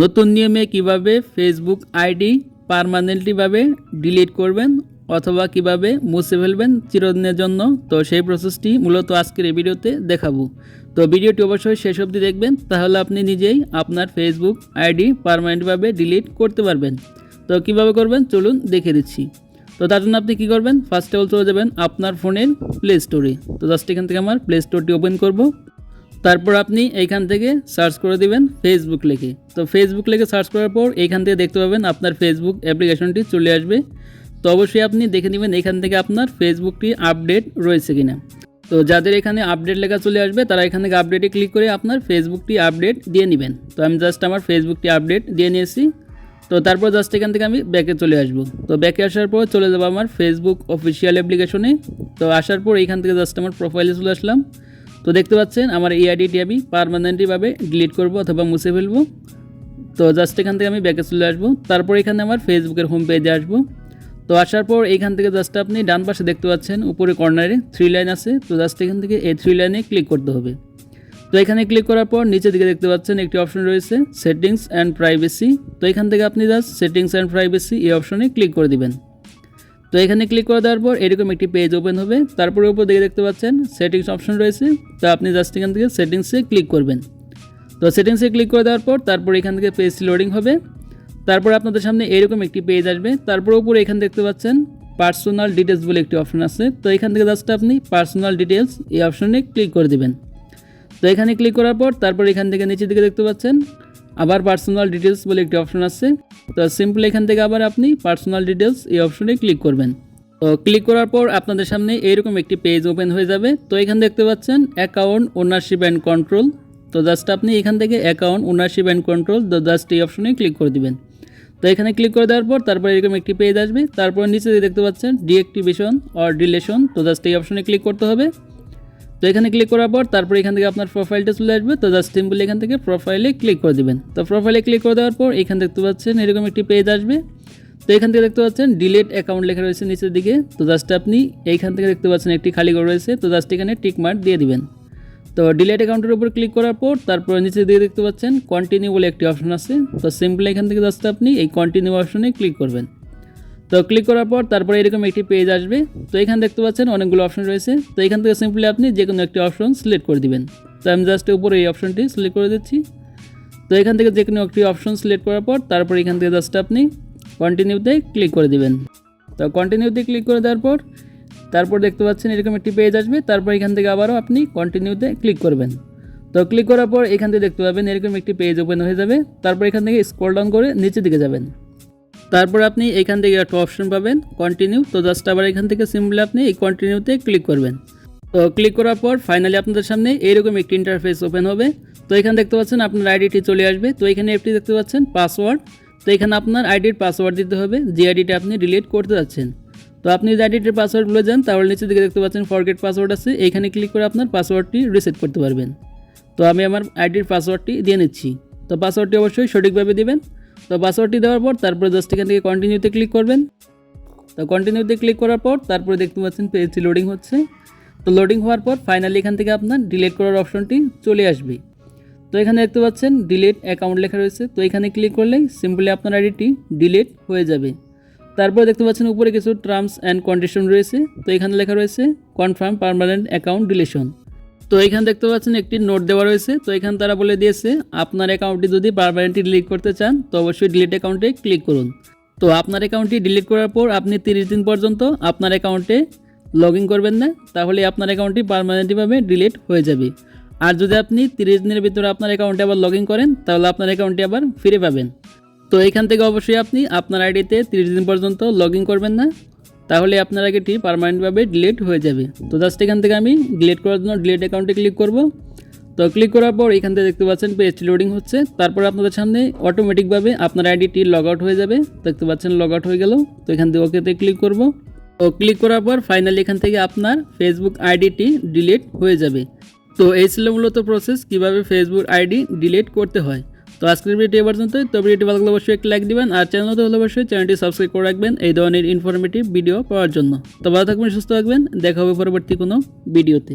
নতুন নিয়মে কীভাবে ফেসবুক আইডি পারমানেন্টলিভাবে ডিলিট করবেন অথবা কীভাবে মুছে ফেলবেন চিরদিনের জন্য, তো সেই প্রসেসটি মূলত আজকের এই ভিডিওতে দেখাবো। তো ভিডিওটি অবশ্যই শেষ অবধি দেখবেন, তাহলে আপনি নিজেই আপনার ফেসবুক আইডি পারমানেন্টভাবে ডিলিট করতে পারবেন। তো কীভাবে করবেন? চলুন দেখে দিচ্ছি। তো তার জন্য আপনি কী করবেন? ফার্স্টে অল চলে যাবেন আপনার ফোনের প্লে স্টোরে তো জাস্ট এখান থেকে আমার প্লে স্টোরটি ওপেন করব। তারপর আপনি এইখান থেকে সার্চ করে দিবেন ফেসবুক লিখে। তো ফেসবুক লিখে সার্চ করার পর এইখান থেকে দেখতে পাবেন আপনার ফেসবুক অ্যাপ্লিকেশনটি চলে আসবে। তো অবশ্যই আপনি দেখে নেবেন এখান থেকে আপনার ফেসবুকটি আপডেট রয়েছে কিনা। তো যাদের এখানে আপডেট লেখা চলে আসবে, তারা এখান থেকে আপডেটে ক্লিক করে আপনার ফেসবুকটি আপডেট দিয়ে নেবেন। তো আমি জাস্ট আমার ফেসবুকটি আপডেট দিয়ে নিয়েছি। তো তারপর জাস্ট এখান থেকে আমি ব্যাকে চলে আসব। তো ব্যাকে আসার পর চলে যাব আমার ফেসবুক অফিসিয়াল অ্যাপ্লিকেশনে তো আসার পর এইখান থেকে জাস্ট আমার প্রোফাইলে চলে আসলাম। তো দেখতে পাচ্ছেন, আমার এই আইডিটি আমি পারমানেন্টলিভাবে ডিলিট করব অথবা মুছে ফেলব। তো জাস্ট এখান থেকে আমি ব্যাকে চলে আসব। তারপর এখানে আমার ফেসবুকের হোম পেজে আসব। তো আসার পর এইখান থেকে জাস্ট আপনি ডান পাশে দেখতে পাচ্ছেন, উপরে কর্নারে থ্রি লাইন আছে। তো জাস্ট এখান থেকে এই থ্রি লাইনে ক্লিক করতে হবে। তো এখানে ক্লিক করার পর নিচের দিকে দেখতে পাচ্ছেন, একটি অপশন রয়েছে সেটিংস অ্যান্ড প্রাইভেসি তো এখান থেকে আপনি জাস্ট সেটিংস অ্যান্ড প্রাইভেসি এই অপশনে ক্লিক করে দিবেন। তো এখানে ক্লিক করে দেওয়ার পর এরকম একটি পেজ ওপেন হবে। তারপরে উপর দিকে দেখতে পাচ্ছেন সেটিংস অপশন রয়েছে। তো আপনি জাস্ট এখান থেকে সেটিংসে ক্লিক করবেন। তো সেটিংসে ক্লিক করে দেওয়ার পর তারপর এখান থেকে পেজটি লোডিং হবে। তারপর আপনাদের সামনে এরকম একটি পেজ আসবে। তারপর উপরে এখানে দেখতে পাচ্ছেন পার্সোনাল ডিটেলস বলে একটি অপশন আছে। তো এখান থেকে জাস্ট আপনি পার্সোনাল ডিটেলস এই অপশনে ক্লিক করে দেবেন। তো এখানে ক্লিক করার পর তারপর এখান থেকে নিচের দিকে দেখতে পাচ্ছেন আবার পার্সোনাল ডিটেলস বলে একটি অপশন আছে তো সিম্পল এখান থেকে আবার আপনি পার্সোনাল ডিটেলস এই অপশনে ক্লিক করবেন। তো ক্লিক করার পর আপনাদের সামনে এরকম একটি পেজ ওপেন হয়ে যাবে। তো এখানে দেখতে পাচ্ছেন অ্যাকাউন্ট ওনারশিপ অ্যান্ড কন্ট্রোল তো জাস্ট আপনি এখান থেকে অ্যাকাউন্ট ওনারশিপ অ্যান্ড কন্ট্রোল তো জাস্ট এই অপশনে ক্লিক করে দিবেন। তো এখানে ক্লিক করে দেওয়ার পর তারপর এরকম একটি পেজ আসবে। তারপর নিচে দিয়ে দেখতে পাচ্ছেন ডিঅ্যাক্টিভেশন অর ডিলেশন তো জাস্ট এই অপশনে ক্লিক করতে হবে। তো এখানে ক্লিক করার পর তারপর এখান থেকে আপনার প্রোফাইলটা চলে আসবে। তো জাস্ট সিম্পলি এখান থেকে প্রোফাইলে ক্লিক করে দিবেন। তো প্রোফাইলে ক্লিক করে দেওয়ার পর এখানে দেখতে পাচ্ছেন এরকম একটি পেজ আসবে। তো এখান থেকে দেখতে পাচ্ছেন ডিলেট অ্যাকাউন্ট লেখা রয়েছে নিচের দিকে। তো জাস্ট আপনি এইখান থেকে দেখতে পাচ্ছেন একটি খালি ঘর রয়েছে। তো জাস্ট এখানে টিক মার্ক দিয়ে দিবেন। তো ডিলেট অ্যাকাউন্টের উপর ক্লিক করার পর তারপর নিচে দিয়ে দেখতে পাচ্ছেন কন্টিনিউ বলে একটি অপশন আছে। তো সিম্পলি এখান থেকে জাস্ট আপনি এই কন্টিনিউ অপশনে ক্লিক করবেন। তো ক্লিক করার পর তারপরে এরকম একটি পেজ আসবে। তো এখানে দেখতে পাচ্ছেন অনেকগুলো অপশন রয়েছে। তো এখান থেকে সিম্পলি আপনি যে কোনো একটি অপশন সিলেক্ট করে দিবেন। তো আমি জাস্ট উপরে এই অপশনটি সিলেক্ট করে দিচ্ছি। তো এখান থেকে যে কোনো একটি অপশন সিলেক্ট করার পর তারপর এখান থেকে জাস্ট আপনি কন্টিনিউতে ক্লিক করে দিবেন। তো কন্টিনিউতে ক্লিক করে দেওয়ার পর তারপর দেখতে পাচ্ছেন এরকম একটি পেজ আসবে। তারপর এখান থেকে আবারও আপনি কন্টিনিউতে ক্লিক করবেন। তো ক্লিক করার পর এখান থেকে দেখতে পাবেন এরকম একটি পেজ ওপেন হয়ে যাবে। তারপর এখান থেকে স্ক্রল ডাউন করে নিচের দিকে যাবেন। তারপর আপনি এখান থেকে একটা অপশন পাবেন কন্টিনিউ তো জাস্ট আবার এখান থেকে সিম্পলি আপনি এই কন্টিনিউতে ক্লিক করবেন। তো ক্লিক করার পর ফাইনালি আপনাদের সামনে এরকম একটি ইন্টারফেস ওপেন হবে। তো এখানে দেখতে পাচ্ছেন আপনার আইডিটি চলে আসবে। তো এখানে এফটি দেখতে পাচ্ছেন পাসওয়ার্ড তো এখানে আপনার আইডির পাসওয়ার্ড দিতে হবে, যে আইডিটা আপনি ডিলিট করতে যাচ্ছেন। তো আপনি যদি আইডিটির পাসওয়ার্ড ভুলে যান, তাহলে নিচের দিকে দেখতে পাচ্ছেন ফরগেট পাসওয়ার্ড আছে। এখানে ক্লিক করে আপনার পাসওয়ার্ডটি রিসেট করতে পারবেন। তো আমি আমার আইডির পাসওয়ার্ডটি দিয়ে নিচ্ছি। তো পাসওয়ার্ডটি অবশ্যই সঠিকভাবে দিবেন। তো পাসওয়ার্ডটি দেওয়ার পর তারপরে জাস্ট এখান থেকে কন্টিনিউতে ক্লিক করবেন। তো কন্টিনিউতে ক্লিক করার পর তারপরে দেখতে পাচ্ছেন পেজটি লোডিং হচ্ছে। তো লোডিং হওয়ার পর ফাইনালি এখান থেকে আপনার ডিলিট করার অপশনটি চলে আসবে। তো এখানে দেখতে পাচ্ছেন ডিলিট অ্যাকাউন্ট লেখা রয়েছে। তো এখানে ক্লিক করলেই সিম্পলি আপনার আইডিটি ডিলিট হয়ে যাবে। তারপরে দেখতে পাচ্ছেন উপরে কিছু টার্মস অ্যান্ড কন্ডিশন রয়েছে। তো এখানে লেখা রয়েছে কনফার্ম পারমানেন্ট অ্যাকাউন্ট ডিলিশন তো এখানে দেখতে পাচ্ছেন একটি নোট দেওয়া রয়েছে। তো এখানে তারা বলে দিয়েছে, আপনার অ্যাকাউন্টটি যদি পারমানেন্টলি ডিলিট করতে চান, তো অবশ্যই ডিলিট অ্যাকাউন্টে ক্লিক করুন। তো আপনার অ্যাকাউন্টটি ডিলিট করার পর আপনি তিরিশ দিন পর্যন্ত আপনার অ্যাকাউন্টে লগ ইন করবেন না, তাহলে আপনার অ্যাকাউন্টটি পারমানেন্টলিভাবে ডিলিট হয়ে যাবে। আর যদি আপনি তিরিশ দিনের ভিতরে আপনার অ্যাকাউন্টে আবার লগ ইন করেন, তাহলে আপনার অ্যাকাউন্টটি আবার ফিরে পাবেন। তো এখান থেকে অবশ্যই আপনি আপনার আইডিতে তিরিশ দিন পর্যন্ত লগ ইন করবেন না। তাহলে আপনার আগেটি পারমানেন্টভাবে ডিলিট হয়ে যাবে। তো জাস্ট এখান থেকে আমি ডিলিট করার জন্য ডিলিট অ্যাকাউন্টে ক্লিক করব। তো ক্লিক করার পর এখান থেকে দেখতে পাচ্ছেন পেজটি লোডিং হচ্ছে। তারপর আপনাদের সামনে অটোমেটিকভাবে আপনার আইডিটি লগ আউট হয়ে যাবে। দেখতে পাচ্ছেন লগ আউট হয়ে গেল। তো এখান থেকে ওকেতে ক্লিক করব। তো ক্লিক করার পর ফাইনালি এখান থেকে আপনার ফেসবুক আইডিটি ডিলিট হয়ে যাবে। তো এই ছিল মূলত প্রসেস কীভাবে ফেসবুক আইডি ডিলিট করতে হয়। তো আজকের ভিডিওটি এবার পর্যন্ত তো ভিডিওটি ভালো লাগলে অবশ্যই একটি লাইক দিবেন, আর চ্যানেল তো হলে অবশ্যই চ্যানেলটি সাবস্ক্রাইব করে রাখবেন এই ধরনের ইনফরমেটিভ ভিডিও পাওয়ার জন্য। তো ভালো থাকবেন, সুস্থ থাকবেন, দেখা হবে পরবর্তী কোনো ভিডিওতে